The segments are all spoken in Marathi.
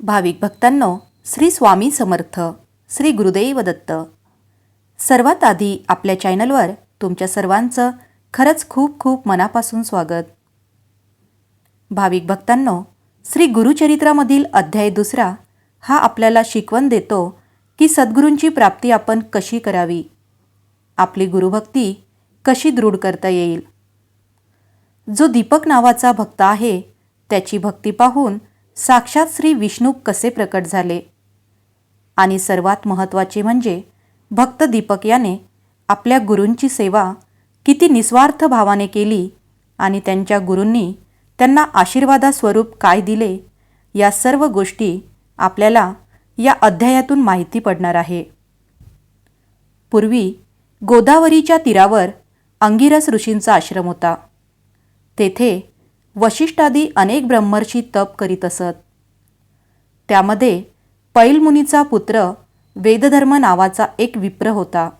भाविक भक्तांनो श्री स्वामी समर्थ श्री गुरुदेव दत्त. सर्वात आधी आपल्या चॅनलवर तुमच्या सर्वांचं खरंच खूप खूप मनापासून स्वागत. भाविक भक्तांनो श्री गुरुचरित्रामधील अध्याय दुसरा हा आपल्याला शिकवण देतो की सद्गुरूंची प्राप्ती आपण कशी करावी? आपली गुरुभक्ती कशी दृढ करता येईल? जो दीपक नावाचा भक्त आहे त्याची भक्ती पाहून साक्षात श्री विष्णू कसे प्रकट झाले? आणि सर्वात महत्त्वाचे म्हणजे भक्त दीपक याने आपल्या गुरूंची सेवा किती निस्वार्थ भावाने केली आणि त्यांच्या गुरूंनी त्यांना आशीर्वादास्वरूप काय दिले या सर्व गोष्टी आपल्याला या अध्यायातून माहिती पडणार आहे. पूर्वी गोदावरीच्या तीरावर अंगिरस ऋषींचा आश्रम होता. तेथे वशिष्ठादी अनेक ब्रह्मर्षी तप करीत असत. त्यामध्ये पैलमुनीचा पुत्र वेदधर्म नावाचा एक विप्र होता.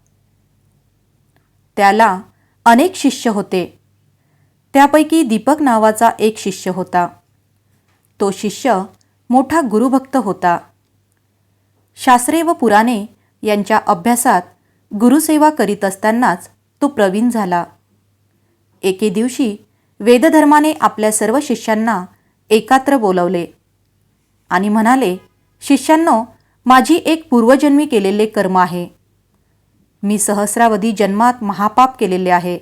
त्याला अनेक शिष्य होते. त्यापैकी दीपक नावाचा एक शिष्य होता. तो शिष्य मोठा गुरुभक्त होता. शास्त्रे व पुराणे यांच्या अभ्यासात गुरुसेवा करीत असतानाच तो प्रवीण झाला. एके दिवशी वेदधर्माने आपल्या सर्व शिष्यांना एकात्र बोलवले. आणि म्हणाले शिष्यांनो माझी एक पूर्वजन्मी केलेले कर्म आहे. मी सहस्रावधी जन्मात महापाप केलेले आहे.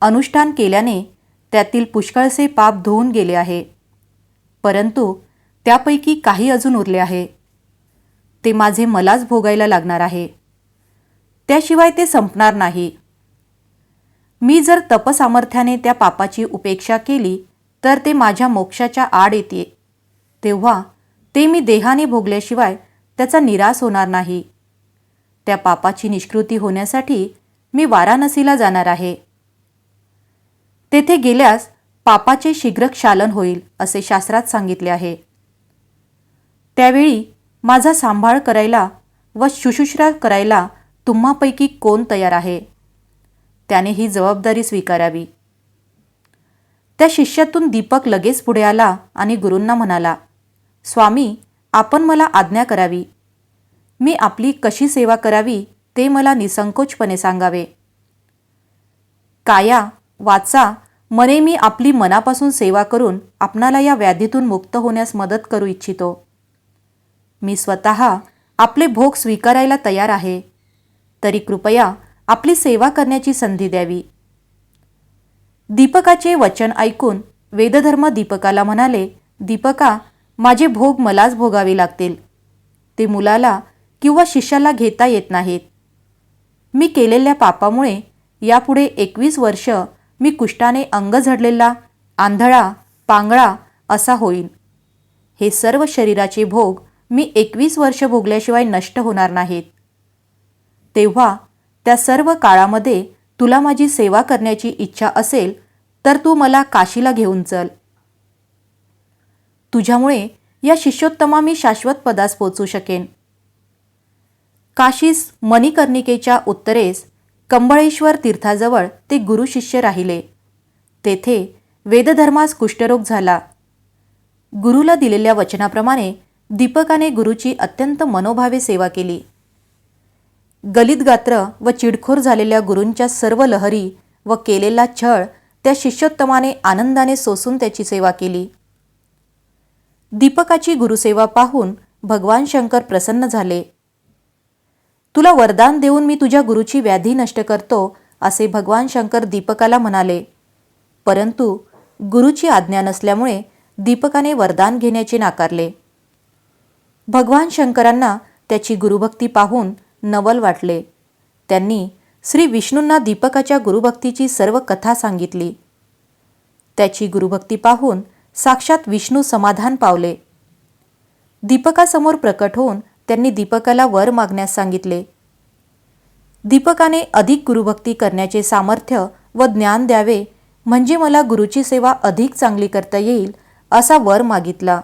अनुष्ठान केल्याने त्यातील पुष्कळसे पाप धुवून गेले आहे. परंतु त्यापैकी काही अजून उरले आहे. ते माझे मलाच भोगायला लागणार आहे. त्याशिवाय ते संपणार नाही. मी जर तपसामर्थ्याने त्या पापाची उपेक्षा केली तर ते माझ्या मोक्षाच्या आड येते. तेव्हा ते मी देहाने भोगल्याशिवाय त्याचा निराश होणार नाही. त्या पापाची निष्कृती होण्यासाठी मी वाराणसीला जाणार आहे. तेथे गेल्यास पापाचे शीघ्र क्षालन होईल असे शास्त्रात सांगितले आहे. त्यावेळी माझा सांभाळ करायला व शुश्रूषा करायला तुम्हापैकी कोण तयार आहे? त्याने ही जबाबदारी स्वीकारावी. त्या शिष्यातून दीपक लगेच पुढे आला आणि गुरूंना म्हणाला स्वामी आपण मला आज्ञा करावी. मी आपली कशी सेवा करावी ते मला निसंकोचपणे सांगावे. काया वाचा मने मी आपली मनापासून सेवा करून आपणाला या व्याधीतून मुक्त होण्यास मदत करू इच्छितो. मी स्वतः आपले भोग स्वीकारायला तयार आहे. तरी कृपया आपली सेवा करण्याची संधी द्यावी. दीपकाचे वचन ऐकून वेदधर्म दीपकाला म्हणाले दीपका माझे भोग मलाच भोगावे लागतील. ते मुलाला किंवा शिष्याला घेता येत नाहीत. मी केलेल्या पापामुळे यापुढे एकवीस वर्ष मी कुष्टाने अंग झडलेला आंधळा पांगळा असा होईन. हे सर्व शरीराचे भोग मी एकवीस वर्ष भोगल्याशिवाय नष्ट होणार नाहीत. तेव्हा त्या सर्व काळामध्ये तुला माझी सेवा करण्याची इच्छा असेल तर तू मला काशीला घेऊन चल. तुझ्यामुळे या शिष्योत्तमा मी शाश्वत पदास पोचू शकेन. काशीस मणिकर्णिकेच्या उत्तरेस कंबळेश्वर तीर्थाजवळ ते गुरुशिष्य राहिले. तेथे वेदधर्मास कुष्ठरोग झाला. गुरुला दिलेल्या वचनाप्रमाणे दीपकाने गुरुची अत्यंत मनोभावे सेवा केली. गलित गात्र व चिडखोर झालेल्या गुरूंच्या सर्व लहरी व केलेला छळ त्या शिष्योत्तमाने आनंदाने सोसून त्याची सेवा केली. दीपकाची गुरुसेवा पाहून भगवान शंकर प्रसन्न झाले. तुला वरदान देऊन मी तुझ्या गुरुची व्याधी नष्ट करतो असे भगवान शंकर दीपकाला म्हणाले. परंतु गुरुची आज्ञा नसल्यामुळे दीपकाने वरदान घेण्याचे नाकारले. भगवान शंकरांना त्याची गुरुभक्ती पाहून नवल वाटले. त्यांनी श्री विष्णूंना दीपकाच्या गुरुभक्तीची सर्व कथा सांगितली. त्याची गुरुभक्ती पाहून साक्षात विष्णू समाधान पावले. दीपकासमोर प्रकट होऊन त्यांनी दीपकाला वर मागण्यास सांगितले. दीपकाने अधिक गुरुभक्ती करण्याचे सामर्थ्य व ज्ञान द्यावे म्हणजे मला गुरुची सेवा अधिक चांगली करता येईल असा वर मागितला.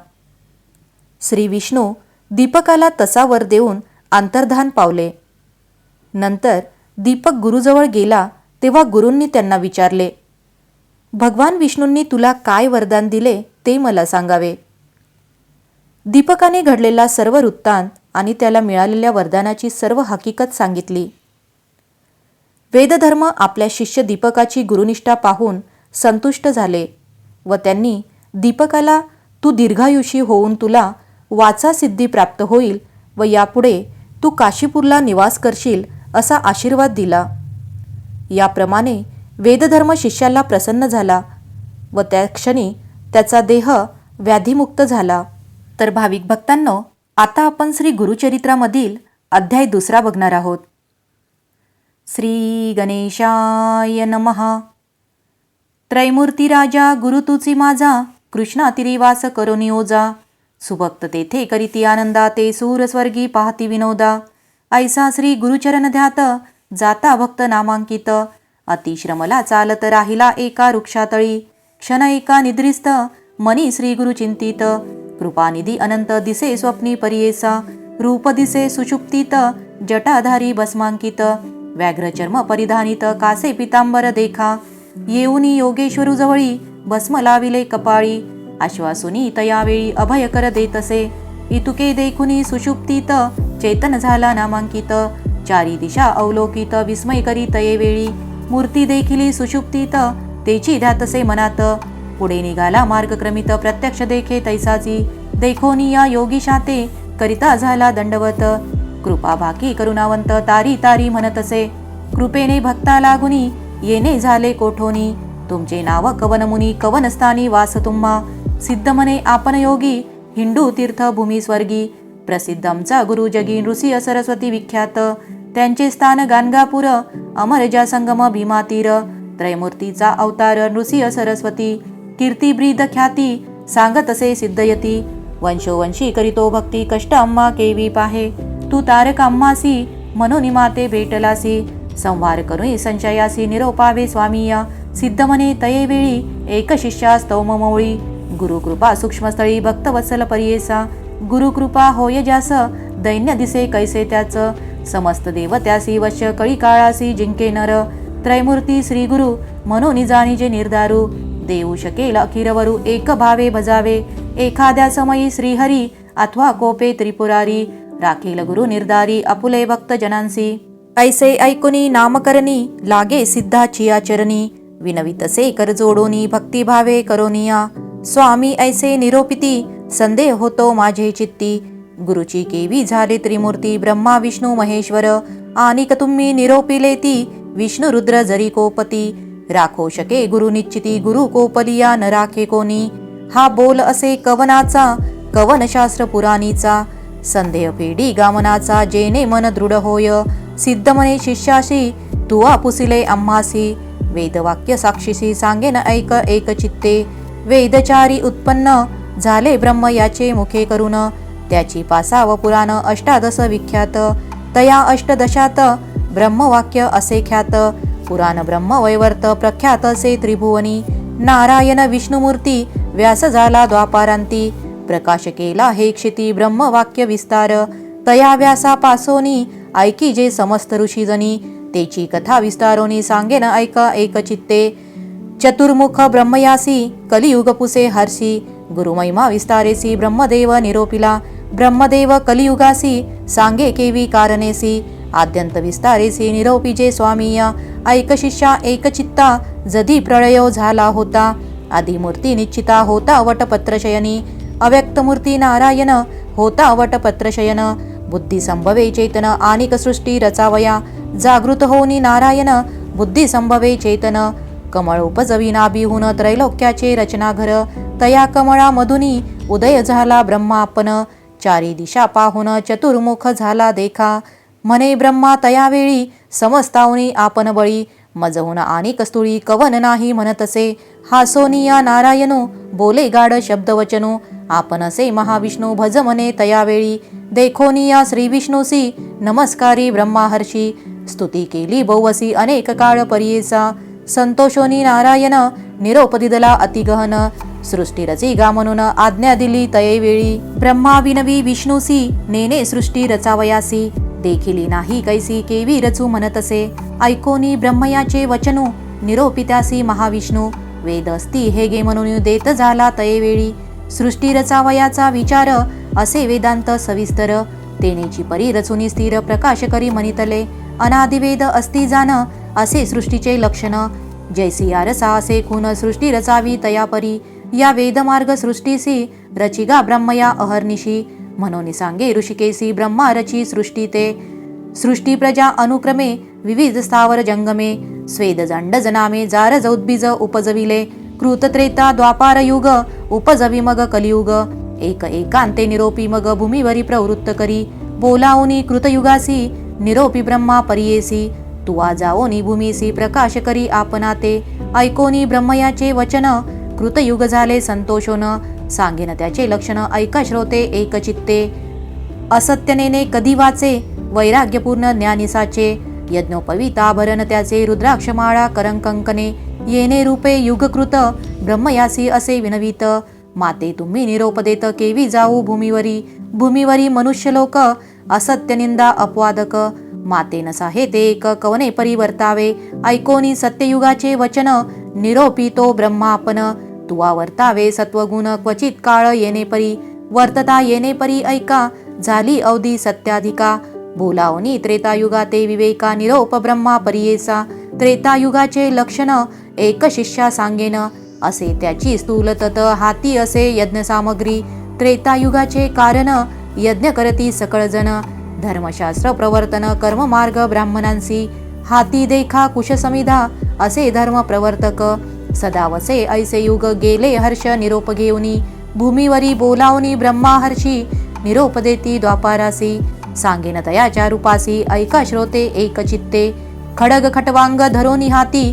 श्री विष्णू दीपकाला तसा वर देऊन अंतर्धान पावले. नंतर दीपक गुरुजवळ गेला तेव्हा गुरूंनी त्यांना विचारले भगवान विष्णूंनी तुला काय वरदान दिले ते मला सांगावे. दीपकाने घडलेला सर्व वृत्तांत आणि त्याला मिळालेल्या वरदानाची सर्व हकीकत सांगितली. वेदधर्म आपल्या शिष्य दीपकाची गुरुनिष्ठा पाहून संतुष्ट झाले व त्यांनी दीपकाला तू दीर्घायुषी होऊन तुला वाचा सिद्धी प्राप्त होईल व यापुढे तू काशीपूरला निवास करशील असा आशीर्वाद दिला. याप्रमाणे वेदधर्म शिष्याला प्रसन्न झाला व त्या क्षणी त्याचा देह व्याधीमुक्त झाला. तर भाविक भक्तांनो आता आपण श्री गुरुचरित्रामधील अध्याय दुसरा बघणार आहोत. श्री गणेशाय नमः. त्रैमूर्ती राजा गुरु तुची माझा कृष्णा तिरिवास करोनी ओजा सुभक्त तेथे करीती आनंदा ते सूरस्वर्गी पाहती विनोदा. ऐसा श्री गुरुचरण ध्यात जाता भक्त नामांकित. अतिश्रमला चालत राहिला एका वृक्षातळी. क्षण एका निद्रिस्त मनी श्री गुरु चिंतित. कृपानिधी अनंत दिसे स्वप्नी परियेसा. रूप दिसे सुषुप्तीत जटाधारी भस्मांकित. व्याघ्रचर्म परिधानित कासे पितांबर देखा. येऊनी योगेश्वरू जवळी भस्म लाविले कपाळी. आश्वासुनी तयावेळी अभयकर देतसे इतुके देखुनी सुषुप्तीत चेतन झाला नामांकित. चारी दिशा अवलोकित विस्मय करी तयेवेळी मूर्ती देखिली सुषुप्तीत तेची ध्यातसे मनात. पुढे निघाला मार्गक्रमित प्रत्यक्ष देखे तैसाची देखोनी या योगीशाते करिता झाला दंडवत. कृपा भाकी करुणावंत तारी तारी म्हणतसे कृपेने भक्ता लागुनी येणे झाले कोठोनी. तुमचे नाव कवनमुनी कवनस्थानी वास तुम्हा. सिद्धमने आपनयोगी हिंदू तीर्थ भूमी स्वर्गी प्रसिद्ध आमचा गुरु जगी नृसिंह सरस्वती विख्यात. त्यांचे स्थान गाणगापूर अमरजा संगम भीमातीर त्रयमूर्तीचा अवतार नृसिंह सरस्वती कीर्तिब्रीद ख्याती सांगत असे सिद्धयती. वंशोवंशी करीतो भक्ती कष्ट अम्मा केवी पाहे. तू तारक अम्मासी मनोनी माते भेटलासी. संवार करुई संचयासी निरोपावे स्वामीया. सिद्धमने तये वेळी एक शिष्या स्तौममौळी गुरुकृपा सूक्ष्मस्थळी भक्तवत्सल परियेसा. गुरुकृपा होय ज्यास दैन्य दिसे कैसे त्याच. समस्त देव त्यासी वश कळी काळासी जिंके नर. त्रैमूर्ती श्री गुरु मनोनी जाणीजे निर्धारू देऊ शकेल अखिरवरू एक भावे भजावे. एखाद्या समयी श्रीहरी अथवा कोपे त्रिपुरारी. राखील गुरु निर्धारी अपुले भक्त जनांसी ऐसे ऐकुनी नामकरणी लागे सिद्धाची आचरणी विनवितसे कर जोडोनी भक्तिभावे करोनिया. स्वामी ऐसे निरोपिती संदेह होतो माझे चित्ती. गुरुची केवी झाले त्रिमूर्ती ब्रह्मा विष्णू महेश्वर. आनिक तुम्ही निरोपिले ती विष्णू रुद्र जरी कोपती. राखो शके गुरु निश्चिती गुरु कोपलिया न राखे कोणी. हा बोल असे कवनाचा कवनशास्त्र पुराणीचा. संदेह फेडी गामनाचा जेने मन दृढ होय. सिद्ध मने शिष्याशी तुवा पुसिले आम्हासी. वेदवाक्य साक्षीशी सांगेन ऐक एक चित्ते. वेदचारी उत्पन्न झाले ब्रह्म याचे मुखे करून. त्याची पासाव पुराण अष्टादश विख्यात. तया अष्टदशात ब्रह्मवाक्य असे ख्यात. पुराण ब्रह्म वैवर्त प्रख्यात असे त्रिभुवनी. नारायण विष्णुमूर्ती व्यास झाला द्वापारांती. प्रकाश केला हे क्षिती ब्रह्मवाक्य विस्तार. तया व्यासा पासोनी ऐकी जे समस्त ऋषीजनी. तेची कथा विस्तारोनी सांगेन ऐक एक चित्ते. चतुर्मुख ब्रह्मयासी कलियुगपुसे हर्षि हर्षी गुरुमहिमा विस्तारेसी ब्रह्मदेव निरोपिला ब्रह्मदेव कलियुगासी सांगे केवी कारणेसी आद्यंत विस्तारेसी निरोपिजे स्वामीय ऐक शिष्या जधी प्रळयो झाला होता आदिमूर्ती निश्चिता होता वटपत्रशयनी अव्यक्त मूर्ती नारायण होता वटपत्रशयन बुद्धी संभवे चेतन आनिकसृष्टी रचावया जागृत होनी नारायण बुद्धी संभवे चेतन कमळ उपजविना बिहून त्रैलोक्याचे रचनाघर तया कमळा मधुनी उदय झाला ब्रह्मापन चारी दिशा पाहून चतुर्मुख झाला देखा. म्हणे ब्रह्मा तयावेळी समस्तावनी आपण बळी मजहून आणि कस्तुळी कवन नाही म्हणतसे. हासोनिया नारायणू बोले गाड शब्दवचनू आपण असे महाविष्णू भज म्हणे तयावेळी देखोनिया श्री विष्णूसी नमस्कारी ब्रह्माहर्षी स्तुती केली बहुवसी अनेक काळ परियेचा संतोषोनी नारायण निरोप दिदला अतिगहन सृष्टी रची गा म्हणून आज्ञा दिली तयेवेळी ब्रह्मा विनवी विष्णूसी नेने सृष्टी रचावयासी देखिली नाही कैसी केवी रचू म्हणतसे ऐकोनी ब्रह्मयाचे वचनू निरोपित्यासी महाविष्णू वेद असती हे गे म्हणून देत झाला तयेवेळी सृष्टी रचावयाचा विचार असे वेदांत सविस्तर तेनेची परी रचुनी स्थिर प्रकाश करी म्हणितले अनादिवेद अस्ति जान असे सृष्टीचे लक्षण. जैसी आरसा असे खून सृष्टी रचावी तयापरी. या वेदमार्ग सृष्टीसी रचिगा ब्रह्मया अहर्निशी. म्हणून सांगे ऋषिकेसी ब्रह्मा रची सृष्टी ते. सृष्टी प्रजा अनुक्रमे विविध स्थावर जंगमे. स्वेद जंड जनामे जार जौद्बीज उपजविले. कृतत्रेता द्वापार युग उपजवी मग कलियुग. एक एकांते निरोपी मग भूमीवरी प्रवृत्त करी. बोलाओनी कृतयुगासी निरोपी ब्रह्मा परियेसी. तुवा जाओनी भूमीसी प्रकाश करी आपणाते ऐकोनी ब्रह्मयाचे वचन. कृतयुग झाले संतोषोन. सांगेन त्याचे लक्षण ऐका श्रोते एकचित्ते असत्यनेने कधी वाचे? वैराग्यपूर्ण ज्ञानिसाचे. यज्ञोपविताभरण त्याचे रुद्राक्षमाळा करंकंकने येणे रूपे युगकृत ब्रह्मयासी असे विनवीत. माते तुम्ही निरोप देत केवी जाऊ भूमीवरी? भूमीवरी मनुष्यलोक असत्यनिंदा अपवादक. माते नसा हे ते एक कवने परिवर्तावे? ऐकोनी सत्ययुगाचे वचन निरोपी तो ब्रह्मापन. तुवा वर्तावे सत्वगुण क्वचित काळ येणे परी. वर्तता येणे परी ऐका झाली अवधी सत्याधिका. बोलावनी त्रेतायुगा ते विवेका निरोप ब्रह्मा परियेसा त्रेतायुगाचे लक्षण एक शिष्या सांगेन. असे त्याची स्थूल तत हाती असे यज्ञ सामग्री त्रेतायुगाचे कारण यज्ञ करती सकळजन धर्मशास्त्र प्रवर्तन कर्ममार्ग ब्राह्मणांसी हाती देखा कुशसमिधा असे धर्म प्रवर्तक. सदावसे ऐसे युग गेले हर्ष निरोप घेऊनी भूमीवरी बोलावनी ब्रह्माहर्षी निरोप देती द्वापारासी. सांगेन तयाच्या रूपासी ऐका श्रोते एकचित्ते खडग खटवांग धरोनी हाती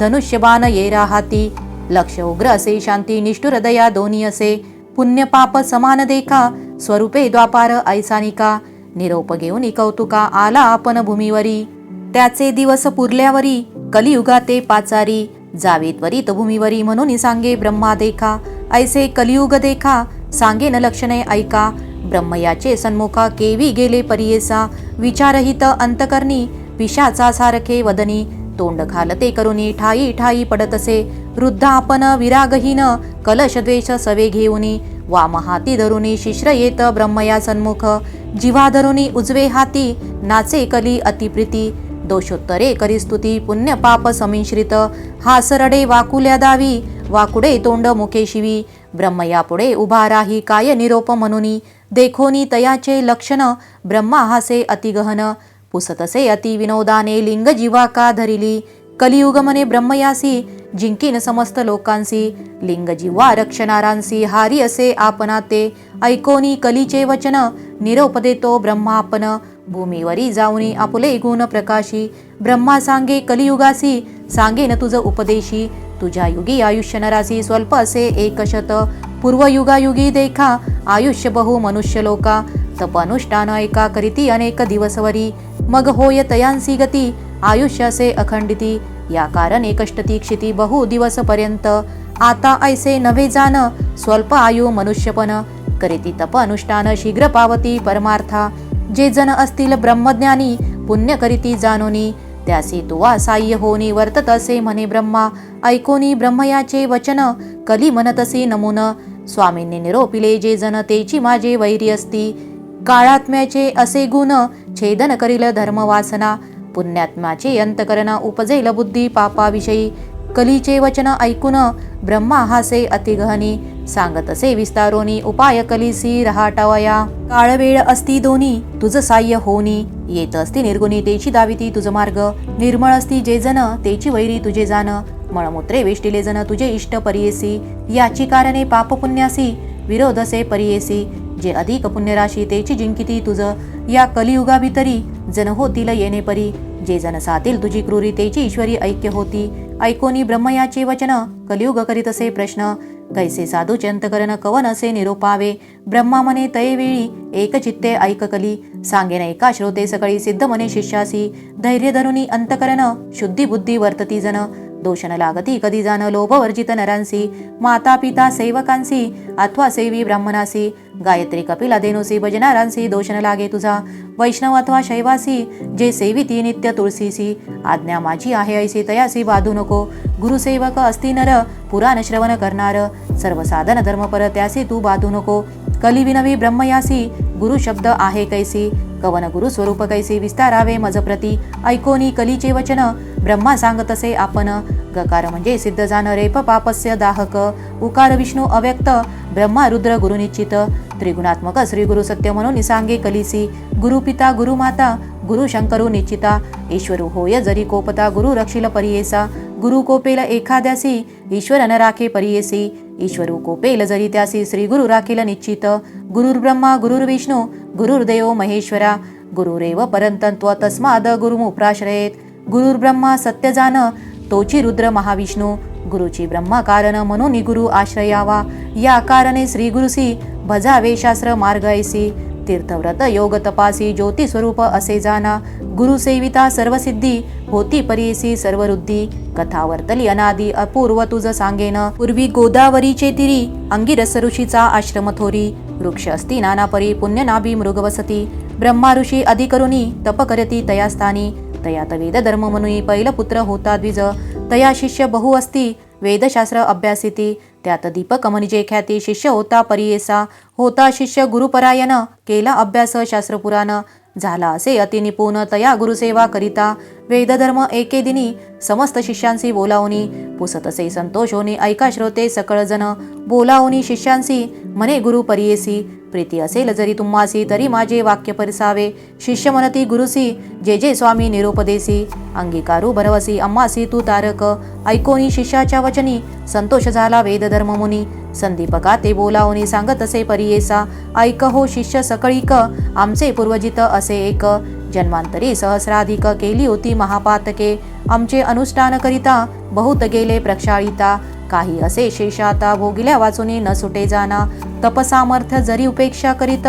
धनुष्यबाण येरा हाती लक्ष उग्र असे शांती निष्ठुर दया दोन्ही असे. पुण्य पाप समान देखा स्वरूपे द्वापार ऐसानिका निरोप घेऊन कौतुका आला आपण भूमीवरी. त्याचे दिवस पुरल्यावरी कलियुगा ते पाचारी. जावे त्वरित भूमीवरी म्हणून सांगे ब्रह्मा देखा. ऐसे कलियुग देखा सांगे न लक्षणे ऐका. ब्रह्मयाचे सन्मुखा केवी गेले परियेसा. विचारहित अंतकर्णी विषाचा सारखे वदनी. तोंड घालते करुनी ठाई ठाई पडतसे. वृद्ध आपण विरागहीन कलश द्वेष सवे घेऊनी. वाम हाती धरुनी शिश्र येत ब्रह्मया सन्मुख जिवा धरुनी उजवे हाती नाचे कली अतिप्रीती दोषोत्तरे करी स्तुती पुण्य पाप समिश्रित हासरडे वाकुल्या दावी वाकुडे तोंड मुखे शिवी ब्रह्मया पुढे उभा राही काय निरोप मनुनी देखोनी तयाचे लक्षण ब्रह्मा हासे अतिगहन पुसतसे अति विनोदाने लिंग जीवा का धरिली कलियुगमने ब्रह्मयासी जिंकीन समस्त लोकांसी लिंगजीवा जिव्हा रक्षणारांसी हारी असे आपणा ते ऐकोनी कलीचे वचन निरोप देतो ब्रह्मापन भूमीवरी जाऊनी आपुले गुण प्रकाशी ब्रह्मा सांगे कलियुगासी सांगेन तुझ उपदेशी तुझ्या युगी आयुष्य नरासी स्वल्प असे एकशत पूर्वयुगायुगी देखा आयुष्य बहु मनुष्य लोका तप अनुष्ठान ऐका करीती अनेक दिवसवरी मग होय तयांसी गती आयुष्यासे अखंडिती या कारणे कष्टती क्षिती बहु दिवस पर्यंत. आता ऐसे नवे जान स्वल्प आयु मनुष्यपण करीती तप अनुष्ठान शीघ्र पावती परमार्था. जे जन असतील ब्रह्मज्ञानी पुण्य करीती जाणोनी. त्यासी तुवा साह्य होनी वर्तत असे म्हणे ब्रह्मा. ऐकोनी ब्रह्मयाचे वचन कली म्हणतसी नमुन. स्वामींनी निरोपिले जे जन तेची माझे वैरी असती. काळात्म्याचे असे गुण छेदन करील धर्मवासना पुण्यात्म्याचे अंतकरण उपजेल बुद्धी पापाविषयी. कलीचे वचन ऐकून ब्रह्मा हासे अतिगहनी सांगतसे विस्तारोनी उपाय कलीसी रहाटावया. काळवेळ असती दोन्ही तुझ साह्य होनी. येत असती निर्गुणी तेची दाविती तुझ मार्ग. निर्मळ असती जे जन तेची वैरी तुझे जाण मळमूत्रे वेष्टिले जन तुझे इष्ट परियेसी. याची कारणे पाप पुण्यासी विरोधसे परियेसी. जे अधिक पुण्यराशी तेची जिंकिती तुझ या कलियुगा भितरी जन होतील येणे परी जे जन सातील तुझी क्रूरी तेची ईश्वरी ऐक्य होती. ऐकोनी ब्रह्मयाचे वचन कलियुग करीत असे प्रश्न. कैसे साधू चंतकरण कवन असे निरोपावे. ब्रह्मा मने तयवेळी एकचित्ते ऐककली सांगेन एका श्रोते सकाळी सिद्ध मने शिष्यासी. धैर्य धरुनी अंतकरण शुद्धी बुद्धी वर्तती जन. दोषण लागती. कधी जाण लोभवर्जित नरांसी माता पिता सेवकांसी अथवा सेवी ब्राह्मणासी गायत्री कपिला देनुसी भजनारांसी दोषण लागे तुझा. वैष्णव अथवा शैवासी जे सेविती नित्य तुळसीसी आज्ञा माझी आहे ऐसी तयासी बाधू नको. गुरुसेवक असती नर पुराण श्रवण करणार. सर्व साधन धर्म पर त्यासी तू बाधू नको. कलिविनवी ब्रह्मयासी गुरु शब्द आहे कैसी कवन गुरु स्वरूप कैसी विस्तारावे मज प्रती ऐकोनी कलीचे वचन ब्रह्मा सांगतसे आपण गकार म्हणजे सिद्ध जाण रेप पापस्य दाहक उकार विष्णू अव्यक्त ब्रह्मा रुद्र गुरु निश्चित त्रिगुणात्मक श्री गुरु सत्य म्हणून सांगे कलिसी गुरु पिता गुरु माता गुरु शंकरू निश्चिता ईश्वरू होय जरी कोपता गुरु रक्षिल परियेसा गुरु कोपेल एखाद्यासी ईश्वर न राखे परियेसी ईश्वरू कोपेल जरी त्यासी श्री गुरु राखील निश्चित. गुरुर्ब्रह्मा गुरुर्विष्णू गुरुर्देव महेश्वरा गुरुरेव परंतत्व तस्माद गुरुमुप्राश्रयेत गुरुर्ब्रह्मा सत्य जान तोची रुद्र महाविष्णू गुरुची ब्रह्मा कारण म्हणून गुरु आश्रयावा. या कारणे श्री गुरुसी भजावे शास्त्र मार्ग ऐसी. तीर्थव्रत. योग तपासी ज्योती स्वरूप असे जाना. गुरुसेविता सर्व सिद्धी होती परीसी सर्व कथावर्तली कथा वर्तली अनादी अपूर्व तुझ सांगेन. पूर्वी गोदावरीचे तिरी. अंगिरस ऋषीचा आश्रम थोरी. वृक्ष असती नानापरी पुण्यनाभी मृगवसती ब्रह्मा ऋषी अधिकरुणी. तप करती तयास्थानी. तयात वेद धर्म म्हणून पुत्र होता द्विज. तया शिष्य बहु असती. वेदशास्त्र अभ्यासिती. त्यात दीपक म्हणजे ख्याती शिष्य होता परियेसा होता शिष्य गुरुपरायण केला अभ्यास शास्त्रपुराण झाला असे अतिनिपुण तया गुरुसेवा करिता वेदधर्म एके दिनी समस्त शिष्यांशी बोलावनी पुसतसे संतोष होनी ऐका श्रोते सकळजण बोलावणी बोलावनी शिष्यांशी मने गुरु परियेसी प्रीती असेल जरी तुम्हासी तरी माझे वाक्य परिसावे. शिष्य म्हणती गुरुसी जे जे स्वामी निरोपदेसी अंगीकारू भरवसी अम्मासी तू तारक ऐकोनी शिष्याच्या वचनी संतोष झाला वेदधर्म मुनी संदीपका ते बोलावनी सांगत असे परियेसा ऐक हो शिष्य सकळीक आमचे पूर्वजित असे एक जन्मांतरी सहस्राधिक केली होती महापातके. आमचे अनुष्ठान करिता बहुत गेले प्रक्षाळिता. काही असे शेषाता भोगिल्या वाचुनी न सुटे जाना. तपसामर्थ जरी उपेक्षा करीत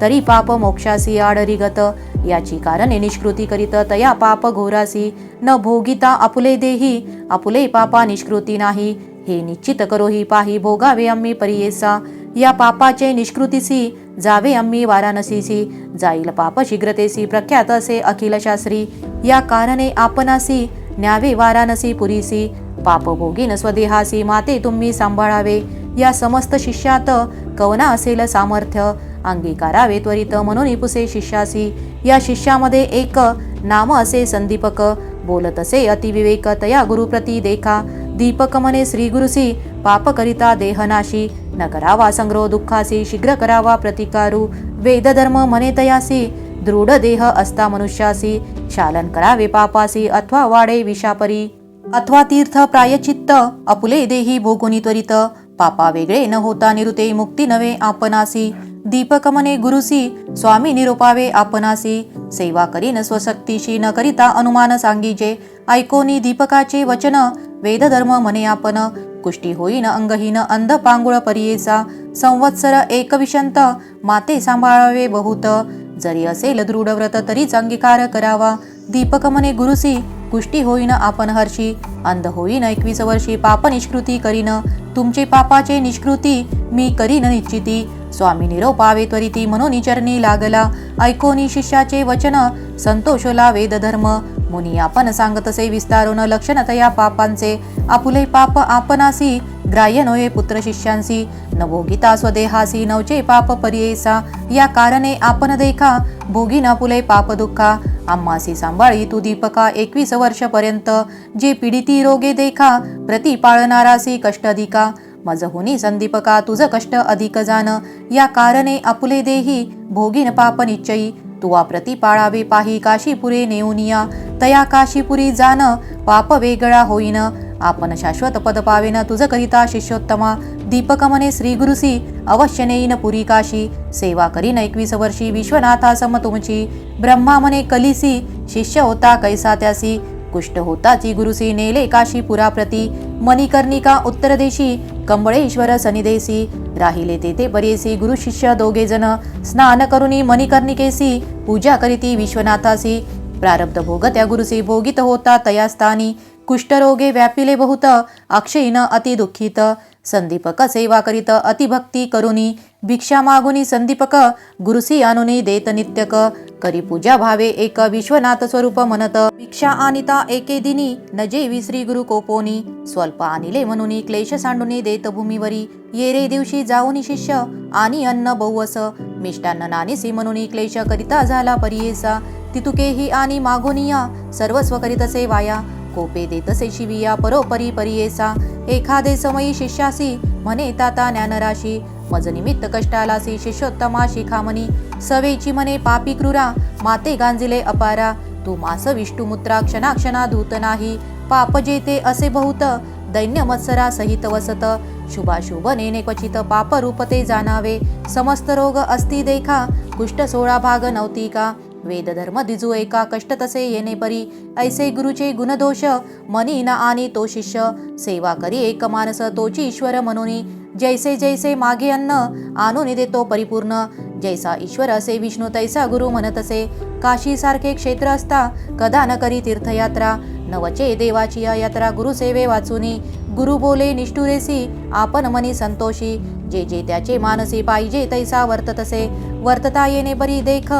तरी पाप मोक्षासी आडरिगत. याची कारणे निष्कृती करीत तया पाप घोरासी न भोगिता आपुले देही आपुले पापा निष्कृती नाही. हे निश्चित करोही पाही भोगावे आम्ही परियेसा. या पापाचे निष्कृतीसी जावे आम्ही वाराणसीसी. जाईल पाप शीघ्रतेसी प्रख्यात असे अखिल शास्त्री या कारणे आपणासी न्यावे वाराणसी पुरीसी पाप भोगीन स्वदेहासी माते तुम्ही सांभाळावे. या समस्त शिष्यात कवना असेल सामर्थ्य. अंगीकारावे त्वरित म्हणून पुसे शिष्यासी. या शिष्यामध्ये एक नाम असे संदीपक. बोलत असे अतिविवेक तया गुरुप्रती देखा. दीपकमने श्रीगुरुसी पापकरिता देहनाशी न करावा संग्रह दुःखासी शीघ्र करावा प्रतिकारू वेदधर्म म्हणे तयासी दृढ देह असता मनुष्यासी शालन करावे पापासी अथवा वाडे विषापरी अथवा तीर्थ प्रायचित्त अपुले देही भोगुनी त्वरित पापा वेगळे न होता निरुते मुक्ती नवे आपणासी दीपकमने गुरुसी स्वामी निरोपावे आपणासी सेवा करीन स्वशक्तीशी न करिता अनुमान सांगीजे. ऐकोनी दीपकाचे वचन वेदधर्म मने आपण. कुष्टी होईन अंगहीन अंध पांगुळ परियेचा. संवत्सर एकविशंत माते सांभाळावे बहुत. जरी असेल दृढ व्रत तरीच अंगीकार करावा दीपकमने गुरुसी कुष्टी होईन आपण हर्षी. अंध होईन एकवीस वर्षी पाप निष्कृती करीन. तुमचे पापाचे निष्कृती मी करीन निश्चिती. स्वामी निरोपावे त्वरिती म्हणून चरणी लागला. ऐकोनी शिष्याचे वचन संतोषला वेदधर्म मुनी आपण सांगतसे विस्तारून लक्षणतया पापांचे. आपुले पाप आपणासी ग्राह्य नोये पुत्र शिष्यांसी न स्वदेहासी नवचे पाप परियेसा या कारणे आपण देखा भोगी न पुले पाप दुःखा आम्हासी सांभाळी तू दीपका एकवीस वर्षपर्यंत जे पीडिती रोगे देखा प्रति पाळणारासी कष्ट अधिका मज हुनी संदीपका तुझ कष्ट अधिक जान या कारणे आपुले देही भोगीन पाप निश्चयी तुवा प्रति पाळावे पाही काशीपुरे नेऊनिया तया काशीपुरी जान पाप वेगळा होईन आपण शाश्वत पद पावेन तुझ करिता शिष्योत्तमा. दीपकमने श्री गुरुसी अवश्य नेईन पुरी काशी. सेवा करीन एकवीस वर्षी विश्वनाथा सम तुमची ब्रह्मा कलिसी शिष्य होता कैसा त्यासी. कुष्ट होताची गुरुसी नेले काशी पुराप्रती मणिकर्णिका उत्तरदेशी कंबळेश्वर सनिदेसी राहिले तेथे बरेसी गुरु शिष्य दोघे जण. स्नान करुनी मणिकर्णिकेसी पूजा करीती विश्वनाथासी. प्रारब्ध भोग त्या गुरुसी भोगित होता तया स्थानी कुष्ठरोगे व्यापिले बहुत अक्षयीन अति दुःखित। संदीपक सेवा करीत अतिभक्ती करुनी भिक्षा मागुनी संदीपक गुरुसी आणुनी देत नित्यक। करी पूजा भावे एक विश्वनाथ स्वरूप म्हणत भिक्षा आणिता एके दिनी न जेवी श्री गुरु कोपोनी। स्वल्प आणिले म्हणून क्लेश सांडुनी देत भूमीवरी। येरे दिवशी जाऊनी शिष्य आणि अन्न बहुवस। मिष्टान्न नानिसी म्हणून क्लेश करिता झाला परियेसा। तितुकेही आणि मागोनिया सर्वस्व सेवाया। वाया कोपे देतसे शिविया परोपरी परियेसा. एखादे समयी शिष्यासी म्हणे ताता ज्ञानराशी मज निमित्त कष्टालासी शिष्योत्तमा शिखामणी. सवेची म्हणे पापी क्रुरा माते गांजिले अपारा. तू मास विष्णुमुत्रा क्षणाक्षणा धूत नाही. पाप जेते असे बहुत दैन्य मत्सरा सहित वसत. शुभाशुभ नेने क्वचित पाप रूपते जाणावे. समस्त रोग अस्ति देखा कुष्ठ सोळा भाग नव्हती का वेद धर्म दिजू एका कष्ट तसे येणे परी. ऐसे गुरुचे गुणदोष मनी न आणि तो शिष्य. सेवा करी एक मानस तोची ईश्वर म्हणून. जैसे जैसे मागे अन्न आणून देतो परिपूर्ण. जैसा ईश्वर असे विष्णू तैसा गुरु म्हणत असे. काशी सारखे क्षेत्र असता कदा न करी तीर्थयात्रा. नवचे देवाची या यात्रा गुरुसेवे वाचुनी. गुरु बोले निष्ठुरेसी आपण मनी संतोषी. जे जे त्याचे मानसी पाहिजे तैसा वर्ततसे वर्तता येणे बरी देख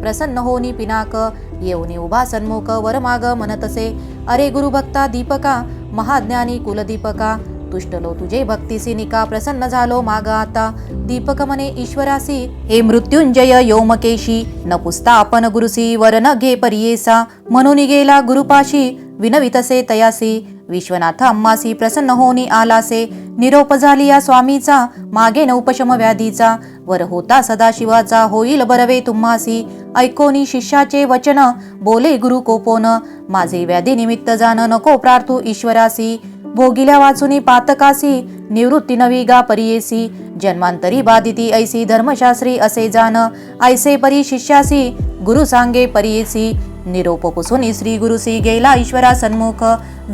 प्रसन्न होनी पिनाक येऊनी उभा सन्मुख वरमाग म्हणतसे अरे गुरुभक्ता दीपका महाज्ञानी कुलदीपका तुष्टलो तुझे भक्तीसी निका प्रसन्न झालो माग आता. दीपक मने ईश्वरासी हे मृत्युंजय योमकेशी. न पुसता आपण गुरुसी वर न घे परियेसा. म्हणून गेला गुरुपाशी विनवितसे तयासी. विश्वनाथ अम्मासी प्रसन्न होनी आलासे. निरोप झाली या स्वामीचा मागे न उपशम व्याधीचा. वर होता सदाशिवाचा होईल बरवे तुम्हासी ऐकोनी शिष्याचे वचन बोले गुरु कोपोन माझे व्याधी निमित्त जाण नको प्रार्थू ईश्वरासी भोगिल्या वाचुनी पातकासी निवृत्ती नवी गा परियेसी जन्मांतरी बाधिती ऐसी धर्मशास्त्री असे जाण ऐसे परी शिष्यासी गुरु सांगे परियेसी निरोप पुसुनी श्री गुरुसी गेला ईश्वरा सन्मुख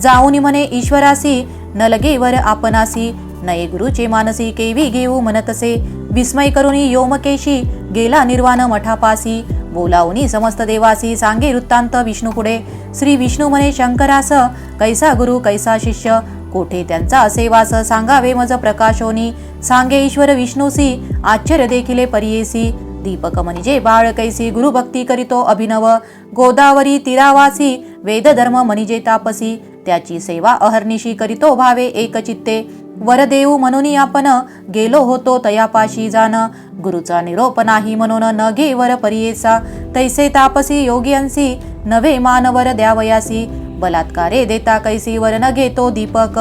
जाऊनी म्हणे ईश्वरासी न वर आपणासी नये गुरुची मानसी केवी घेऊ म्हणतसे विस्मय करुनी योमकेशी गेला निर्वाण मठापासी. बोलावनी समस्त देवासी सांगे वृत्तांत विष्णू पुढे श्री विष्णू म्हणे शंकरास कैसा गुरु कैसा शिष्य? कोठे त्यांचा असे वास सांगावे मज प्रकाशोनी. सांगे ईश्वर विष्णूसी आश्चर्य देखिले परियेसी. दीपक म्हणजे बाळ कैसी गुरुभक्ती करीतो अभिनव. गोदावरी तीरावासी वेद धर्म मनिजे तापसी. त्याची सेवा अहर्निशी करीतो भावे एकचित्ते वर देऊ म्हणून आपण गेलो होतो तयापाशी जाण गुरुचा निरोप नाही म्हणून न घे वर परियेसा. तैसे तापसी योगियांसी नवे मानवर द्यावयासी. बलात्कारे देता कैसी वर न घेतो दीपक.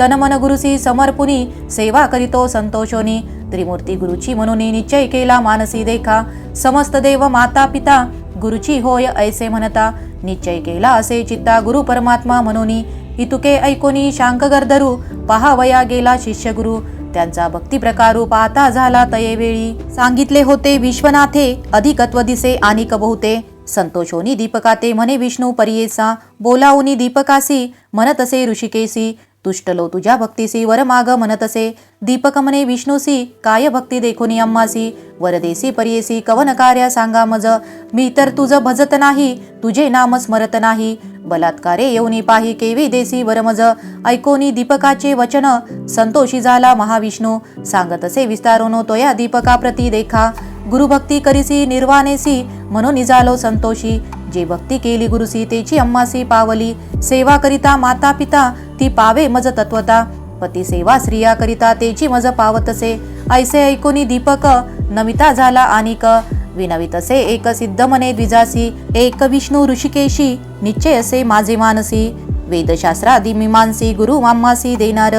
तन मन गुरुसी समर्पुनी सेवा करीतो संतोषोनी. त्रिमूर्ती गुरुची म्हणून निश्चय केला मानसी देखा. समस्त देव माता पिता गुरुची होय ऐसे म्हणता. निश्चय केला असे चित्ता गुरु परमात्मा म्हणून इतुके ऐकोनी शांकगर्धरू पहावया गेला शिष्यगुरु. त्यांचा भक्ती प्रकारू पाहता झाला तयेवेळी. सांगितले होते विश्वनाथे अधिकत्व दिसे आणि बहुते संतोषोनी दीपकाते म्हणे विष्णू परियेसा. बोलावनी दीपकासी म्हणतसे ऋषिकेसी. तुष्टलो तुझ्या भक्तीसी वर माग म्हणतसे दीपक म्हणे विष्णूसी काय भक्ती देखोनी अम्मासी. वरदेसी परियेसी कवन कार्या सांगा मज. मी तर तुझ भजत नाही तुझे नाम स्मरत नाही. बलात्कारे येऊनी पाही केवी देसी वरमज. ऐकोनी दीपकाचे वचन. संतोषी झाला महाविष्णू. सांगतसे विस्तारोनो तोया दीपका प्रती देखा. गुरुभक्ती करीसी निर्वाणेसी. म्हणून निजालो संतोषी. जे भक्ती केली गुरुसी तेची अम्मासी पावली. सेवा करिता माता पिता ती पावे मज तत्वता. पती सेवा स्त्रिया करिता तेची मज पावतसे. ऐसे ऐकुनी दीपक नमिता झाला आणिक विनवितसे एक सिद्ध मने द्विजासी एक विष्णू ऋषिकेशी निश्चय असे माझे मानसी. वेदशास्त्रादी मीमांसी गुरु माम्मासी देणार.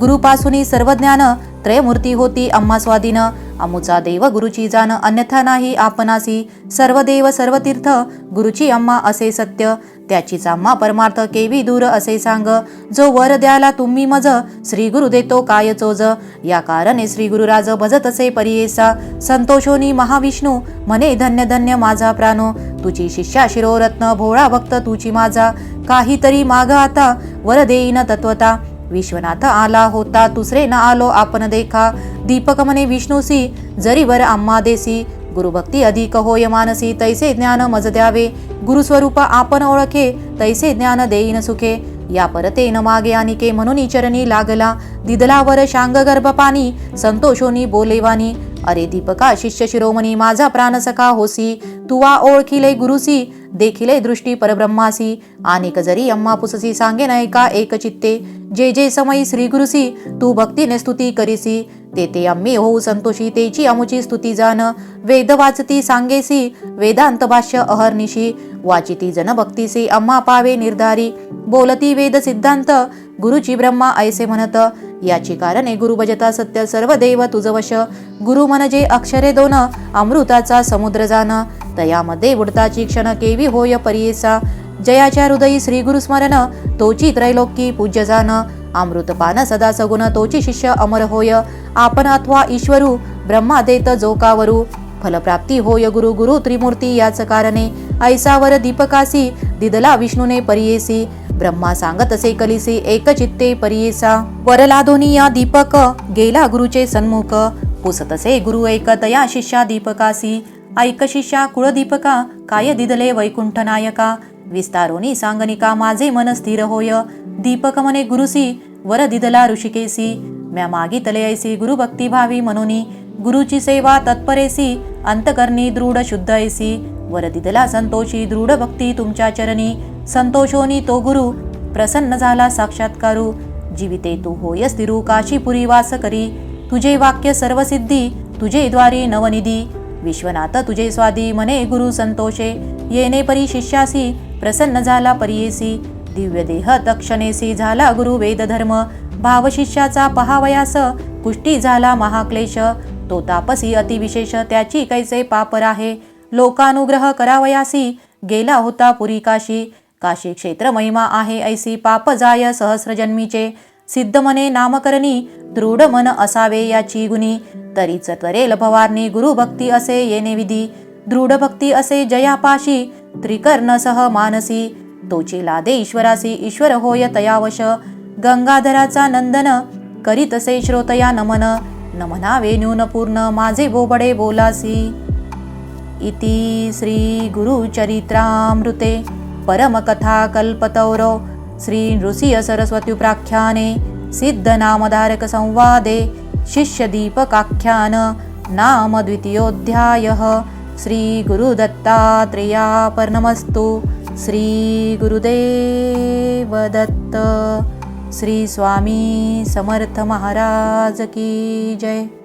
गुरुपासूनी सर्व ज्ञान त्रयमूर्ती होती अम्मा स्वाधीन अमुचा देव गुरुची जाण अन्यथा नाही आपणासी. सर्व देव सर्व तीर्थ गुरुची अम्मा असे सत्य. त्याचीच अम्मा परमार्थ केवी दूर असे सांग. जो वर द्याला तुम्ही मज श्री गुरु देतो काय चोज. या कारणे श्री गुरुराज भजत असे परियेसा. संतोषोनी महाविष्णू म्हणे धन्य धन्य माझा प्राणो. तुझी शिष्या शिरोरत्न भोळा भक्त तुझी माझा. काहीतरी माग आता वर देईन तत्वता. विश्वनाथ आला होता. दुसरे न आलो आपण देखा. दीपक मने विष्णूसी जरीवर आम्हा देसी. गुरुभक्ती अधिक होय मानसी तैसे ज्ञान मज द्यावे. गुरुस्वरूप आपण ओळखे तैसे ज्ञान देईन सुखे. या परते न मागे आणिके म्हणून चरणी लागला. दिदलावर शांग गर्भ पाणी संतोषोनी बोलेवानी. अरे दीपका शिष्य शिरोमणी माझा प्राण सखा होसी तुवा ओळखिले गुरुसी देखिले दृष्टी परब्रह्मासी. आणि जरी अम्मा पुससी सांगे नाही का एक चित्ते. जे जे समयी श्री गुरुसी तू भक्तीने स्तुती करीसी. ते ते आम्ही होऊ संतोषी तेची अमुची स्तुती जाण वेद वाचती सांगेसी वेदांत भाष्य अहर्निशी. वाचिती जन भक्तीसी अम्मा पावे निर्धारी. बोलती वेद सिद्धांत गुरुची ब्रह्मा ऐसे म्हणत याची कारणे गुरु भजता सत्य सर्व देव तुझवश गुरु म्हणजे अक्षरे दोन अमृताचा समुद्र जाण तयामध्ये बुडताची क्षण केवी होय परियेसा जयाच्या हृदयी श्री गुरु स्मरण तोची त्रैलोकी पूज्य जाण अमृतपान सदा सगुण तोची शिष्य अमर होय. आपण अथवा ईश्वरू ब्रह्मा देत जोकावरू फलप्राप्ती होय गुरु गुरु त्रिमूर्ती याच कारणे. ऐसावर दीपकासी दिदला विष्णूने परियेसी. ब्रह्मा सांगत असे कलिसी एक चित्ते वरला वरलाधोनी या दीपक गेला गुरुचे सन्मुख. पुसतसे गुरु एक तया शिष्या दीपकासी. ऐक शिष्या कुळदीपका काय दिदले वैकुंठ नायका. विस्तारोनी सांगनिका माझे मन स्थिर होय. दीपक मने गुरुसी वर दिदला ऋषिकेसी. म्या मागितले ऐसी गुरु भावी मनोनी गुरुची सेवा तत्परेसी अंतकरणी दृढ शुद्ध ऐसी. वर दिदला संतोषी दृढ भक्ती तुमच्या चरणी. संतोषोनी तो गुरु प्रसन्न झाला साक्षात्कारू जीविते तू होयस तिरू काशीपुरी वास करी तुझे वाक्य सर्वसिद्धी तुझे द्वारी नवनिधी विश्वनाथ तुझे स्वादी मने गुरु संतोषे येणे परी शिष्यासी प्रसन्न झाला परियेसी दिव्य देह तक्षणेसी झाला गुरु वेदधर्म भाव शिष्याचा पहावयास पुष्टी झाला महाक्लेश तो तापसी अतिविशेष त्याची कैसे पापर आहे लोकानुग्रह करावयासी गेला होता पुरी काशी काशी क्षेत्र महिमा आहे ऐसी पाप जाय सहस्रजन्मीचे. सिद्ध मने नामकरणी दृढ मन असावे याची गुणी. तरीच त्वरेल भवारणी गुरुभक्ती असे येणे विधी. दृढ भक्ती असे जयापाशी त्रिकर्ण सह मानसी. तोची लादे ईश्वरासी ईश्वर होय तयावश. गंगाधराचा नंदन करीतसे श्रोतया नमन. नमनावे न्यूनपूर्ण माझे बोबडे बोलासी. इति श्री गुरुचरित्रामृते. परमकथा कल्पतौरो श्री नृसिंह सरस्वत्युप्राख्याने संवादे शिष्यदीपकाख्यान नाम द्वितीयोऽध्यायः श्रीगुरुदत्तात्रेयापर्णमस्तु श्रीगुरुदेवदत्त। दत्त श्री स्वामी समर्थ महाराज की जय।